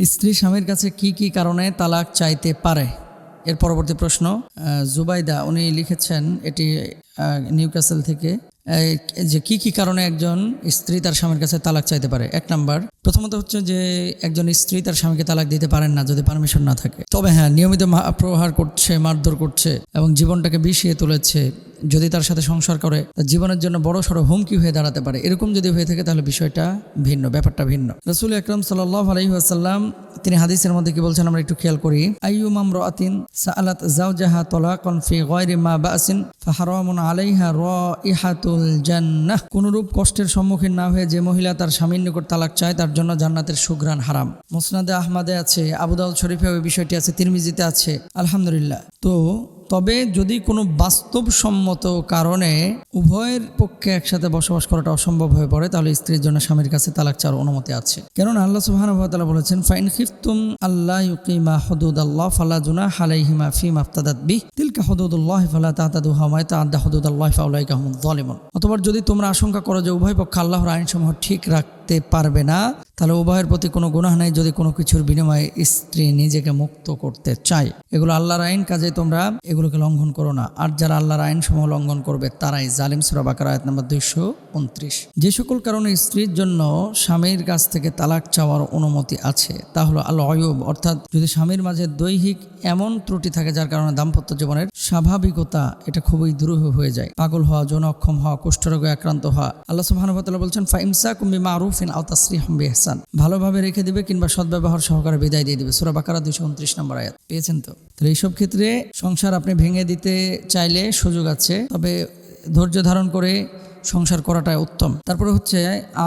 স্ত্রী স্বামীর কাছে কি কি কারণে তালাক চাইতে পারে? এর পরবর্তী প্রশ্ন জুবাইদা, উনি লিখেছেন এটি নিউ ক্যাসেল থেকে। যে কি কি কারণে একজন স্ত্রী তার স্বামীর কাছে তালাক চাইতে পারে? এক নাম্বার, প্রথমত হচ্ছে যে একজন স্ত্রী তার স্বামীকে তালাক দিতে পারেন না যদি পারমিশন না থাকে। তবে হ্যাঁ নিয়মিত প্রহার করছে, মারধর করছে এবং জীবনটাকে বিষিয়ে তুলেছে। যদি তার সাথে সংসার করে, তার জীবনের জন্য বড় সড়ো হুমকি হয়ে দাঁড়াতে পারে। এরকম যদি হয়ে থাকে তাহলে বিষয়টা ভিন্ন, ব্যাপারটা ভিন্ন। রসুল আকরম সাল্লাহ আলহিহাসাল্লাম তিনি হাদিসের মধ্যে কি বলছেন আমরা একটু খেয়াল করি? আইয়ুমাম রাতিন সাআলাত জাওজাহা তালাকান ফি গায়রি মা বাসিন, ফাহারামুন আলাইহা রাইহাতুল জান্নাহ। কোনরূপ কষ্টের সম্মুখীন না হয়ে যে মহিলা তার স্বামীর নিকট তালাক চায়, তার জন্য জান্নাতের সুগ্রান হারাম। মোসনাদে আহমাদে আছে আবুদাউল শরীফে ওই বিষয়টি আছে, তিরমিজিতে আছে। আলহামদুলিল্লাহ। তো তবে যদি কোনো বাস্তবসম্মত কারণে উভয়ের পক্ষে একসাথে বসবাস করাটা অসম্ভব হয়ে পড়ে, তাহলে স্ত্রীর জন্য স্বামীর কাছে তালাক চাওয়ার অনুমতি আছে। কেননা আল্লাহ তাআলা বলেছেন, ফাইন খিফতুম আল্লাহ ইউকিমা হদুদ আল্লাহ ফালা জুনাহ আলাইহিমা ফি মাফতাদাত বি তিলকা হুদুদুল্লাহ ফালা তাহতাদুহা মা তাআদ্দা হুদুদাল্লাহ ফাউলাইকা হুমুয যালিমুন। অথবা যদি তোমরা আশঙ্কা করো যে উভয় পক্ষ আল্লাহর আইনসমূহ ঠিক রাখতে পারবে না, তাহলে উভয়ের প্রতি কোনো গুনাহ নেই যদি কোনো কিছুর বিনিময়ে স্ত্রী নিজেকে মুক্ত করতে চায়। এগুলো আল্লাহর আইন, কাজে তোমরা এগুলোকে লঙ্ঘন করো না। আর যারা আল্লাহর আইন সমূহ লঙ্ঘন করবে, তারাই জালিম। সুরাবাকার আয়াত নম্বর দুইশো উনত্রিশ। যে সকল কারণে স্ত্রীর জন্য স্বামীর কাছ থেকে তালাক চাওয়ার অনুমতি আছে, তা হলো আল অয়ুব অর্থাৎ যদি স্বামীর মাঝে দৈহিক এমন ত্রুটি থাকে যার কারণে দাম্পত্য জীবনের স্বাভাবিকতা, এটা খুবই দুরূহ হয়ে যায়। পাগল হওয়া, যৌন অক্ষম হওয়া কুষ্ঠরোগে আক্রান্ত হওয়া, আল্লাহ তাআলা বলছেন ফাইমসা কুম্বি মারুফিন আও তাসরিহুম বিহসান ভালোভাবে রেখে দিবে কিংবা সদ্ব্যবহার সহকারে বিদায় দিয়ে দিবে। সূরা বাকারা 229 নম্বর আয়াত। পেয়েছেন তো? তাহলে এইসব ক্ষেত্রে সংসার আপনি ভেঙে দিতে চাইলে সুযোগ আছে, তবে ধৈর্য ধারণ করে সংসার করাটাই উত্তম। তারপরে হচ্ছে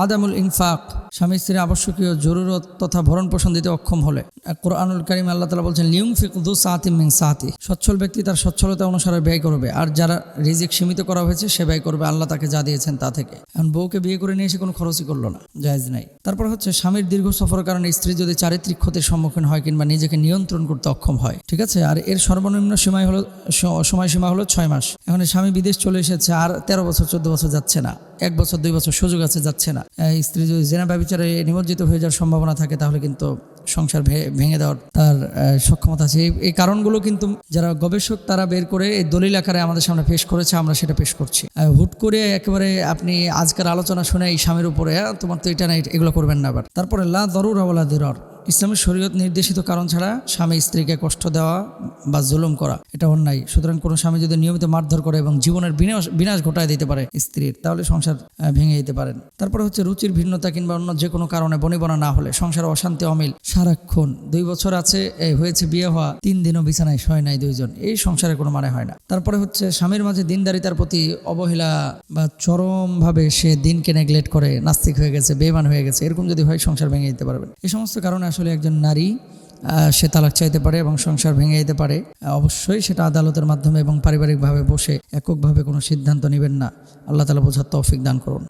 আদামুল ইনফাক, স্বামী স্ত্রীর আবশ্যকীয় জরুরত তথা ভরণ পোষণ দিতে অক্ষম হলে। কোরআনুল করিম আল্লাহ তালা বলছেন লিউং ফিকদু সাহাতি মিং সাহাতি সচ্ছল ব্যক্তি তার সচ্ছলতা অনুসারে ব্যয় করবে, আর যারা রিজিক সীমিত করা হয়েছে সে ব্যয় করবে, আল্লাহ তাকে যা দিয়েছেন তা থেকে। এখন বউকে বিয়ে করে নিয়ে এসে কোনো খরচই করল না, জায়েজ নাই। তারপর হচ্ছে স্বামীর দীর্ঘ সফরের কারণে স্ত্রী যদি চারিত্রিক ক্ষতির সম্মুখীন হয় কিংবা নিজেকে নিয়ন্ত্রণ করতে অক্ষম হয়, ঠিক আছে? আর এর সর্বনিম্ন সীমায় হলো সময়সীমা হলো ছয় মাস। এখন স্বামী বিদেশ চলে এসেছে, আর তেরো বছর, চোদ্দ বছর যাচ্ছে না। এক বছর দুই বছর সুযোগ আছে যাচ্ছে না। স্ত্রী যদি জেনা ব্যবচারে নিমজ্জিত হয়ে যাওয়ার সম্ভাবনা থাকে তাহলে কিন্তু সংসার ভেঙে দেওয়ার তার সক্ষমতা আছে। এই- এই কারণগুলো কিন্তু যারা গবেষক তারা বের করে এই দলিল আকারে আমাদের সামনে পেশ করেছে আমরা সেটা পেশ করছি। হুট করে একেবারে আপনি আজকের আলোচনা শুনে এই স্বামীর উপরে "হ্যাঁ, তোমার তো এটা না এগুলো করবেন না আবার। তারপরে লা দরুর আওয়ালা দিরর। ইসলামের শরীয়ত নির্দেশিত কারণ ছাড়া স্বামী স্ত্রীকে কষ্ট দেওয়া বা জুলুম করা, এটা অন্যায়। সুতরাং কোনো স্বামী যদি নিয়মিত মারধর করে এবং জীবনের বিনাশ বিনাশ ঘটায় দিতে পারে স্ত্রীর, তাহলে সংসার ভেঙে দিতে পারেন। তারপরে হচ্ছে রুচির ভিন্নতা কিংবা অন্য যে কোনো কারণে বনিবনা না হলে সংসার অশান্তি অমিল, সারাক্ষণ। দুই বছর আছে হয়েছে বিয়ে হওয়া, তিন দিনও বিছানায় শয় নাই দুইজন। এই সংসারে কোনো মানে হয় না। তারপরে হচ্ছে স্বামীর মাঝে দিনদারিতার প্রতি অবহেলা বা চরমভাবে সে দিনকে নেগলেক্ট করে, নাস্তিক হয়ে গেছে বেমান হয়ে গেছে, এরকম যদি হয় সংসার ভেঙে দিতে পারবেন। এই সমস্ত কারণে আসলে একজন নারী সে তালাক চাইতে পারে এবং সংসার ভেঙে যেতে পারে। অবশ্যই সেটা আদালতের মাধ্যমে এবং পারিবারিকভাবে বসে এককভাবে কোনো সিদ্ধান্ত নেবেন না। আল্লাহ তালা বোঝার তৌফিক দান করুন।